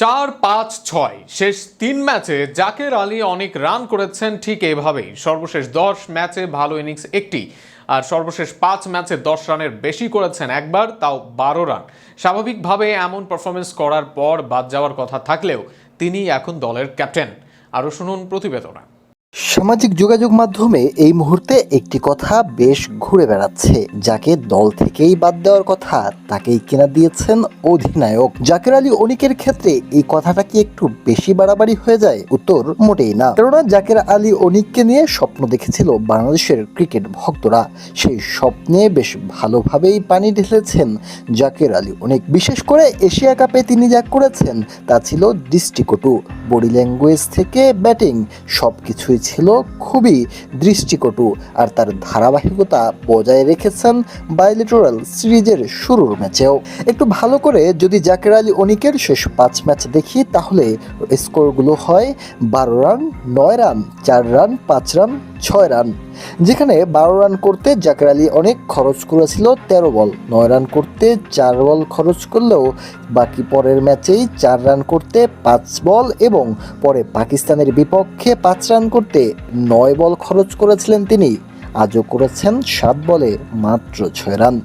চার পাঁচ ছয়, শেষ তিন ম্যাচে জাকের আলী অনেক রান করেছেন ঠিক এভাবেই। সর্বশেষ দশ ম্যাচে ভালো ইনিংস একটি, আর সর্বশেষ পাঁচ ম্যাচে দশ রানের বেশি করেছেন একবার, তাও বারো রান। স্বাভাবিকভাবে এমন পারফরমেন্স করার পর বাদ যাওয়ার কথা থাকলেও তিনি এখন দলের ক্যাপ্টেন আরও শুনুন প্রতিবেদনা। সামাজিক যোগাযোগ মাধ্যমে এই মুহূর্তে একটি কথা বেশ ঘুরে বেড়াচ্ছে, যাকে দল থেকেই বাদ দেওয়ার কথা তাকেই কিনা দিয়েছেন অধিনায়ক। জাকের আলী অনিকের ক্ষেত্রে এই কথাটা কি একটু বেশি বাড়াবাড়ি হয়ে যায়? উত্তর মোটেই না। কেননা জাকের আলী অনিককে নিয়ে স্বপ্ন দেখেছিল বাংলাদেশের ক্রিকেট ভক্তরা। সেই স্বপ্নে বেশ ভালোভাবেই পানি ঢেলেছেন জাকের আলী অনিক। বিশেষ করে এশিয়া কাপে তিনি যা করেছেন তা ছিল দৃষ্টিকটু। বডি ল্যাঙ্গুয়েজ থেকে ব্যাটিং সব কিছুই ছিল খুবই দৃষ্টিকটু আর তার ধারাবাহিকতা বজায় রেখেছেন বাইলিটোরাল সিরিজের শুরুর ম্যাচেও। একটু ভালো করে যদি জাকের আলী অনিকের শেষ পাঁচ ম্যাচ দেখি, তাহলে স্কোরগুলো হয় বারো রান, নয় রান, চার রান, পাঁচ রান ছয় রান, যেখানে বারো রান করতে জাকের আলী অনেক খরচ করেছিল তেরো বল। নয় রান করতে চার বল খরচ করলেও বাকি পরের ম্যাচেই চার রান করতে পাঁচ বল এবং পরে পাকিস্তানের বিপক্ষে পাঁচ রান করতে নয় বল খরচ করেছিলেন তিনি। আজও করেছেন সাত বলে মাত্র ছয় রান।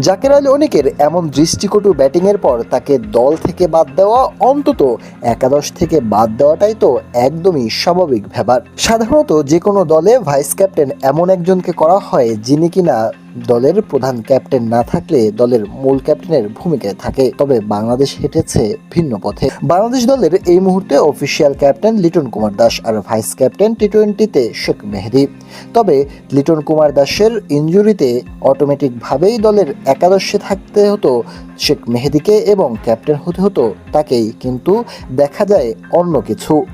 জাকের আলী অনেকের এমন দৃষ্টিকটু ব্যাটিংয়ের পর তাকে দল থেকে বাদ দেওয়া অন্তত একাদশ থেকে বাদ দেওয়াটাই তো একদমই স্বাভাবিক ব্যাপার। সাধারণত যে কোনো দলে ভাইস ক্যাপ্টেন এমন একজনকে করা হয় যিনি কিনা দলের প্রধান ক্যাপ্টেন না থাকলে দলের মূল ক্যাপ্টেনের ভূমিকায় থাকে। তবে বাংলাদেশ হেঁটেছে ভিন্ন পথে। বাংলাদেশ দলের এই মুহূর্তে অফিসিয়াল ক্যাপ্টেন লিটন কুমার দাস আর ভাইস ক্যাপ্টেন টি টোয়েন্টিতে শেখ মেহেদি। তবে লিটন কুমার দাসের ইঞ্জুরিতে অটোমেটিকভাবেই দলের একাদশে থাকতে হতো শেখ মেহেদিকে এবং ক্যাপ্টেন হতে হতো তাকেই। কিন্তু দেখা যায় অন্য কিছু।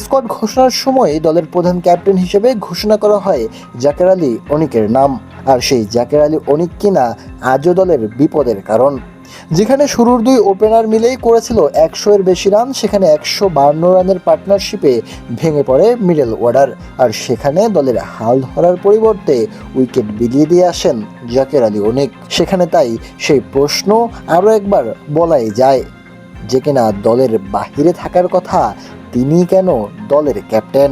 স্কোয়াড ঘোষণার সময় দলের প্রধান ক্যাপ্টেন হিসেবে ঘোষণা করা হয় জাকের আলী অনিকের নাম। আর সেই জাকের আলী অনিক কিনা আজও দলের বিপদের কারণ। যেখানে শুরুর দুই ওপেনার মিলেই করেছিল একশো এর বেশি রান, সেখানে একশো বান্ন রানের পার্টনারশিপে ভেঙে পড়ে মিডল অর্ডার আর সেখানে দলের হাল ধরার পরিবর্তে উইকেট বিলিয়ে দিয়ে আসেন জাকের আলী অনেক। সেখানে তাই সেই প্রশ্ন আরও একবার বলাই যায়, যে কিনা দলের বাহিরে থাকার কথা তিনি কেন দলের ক্যাপ্টেন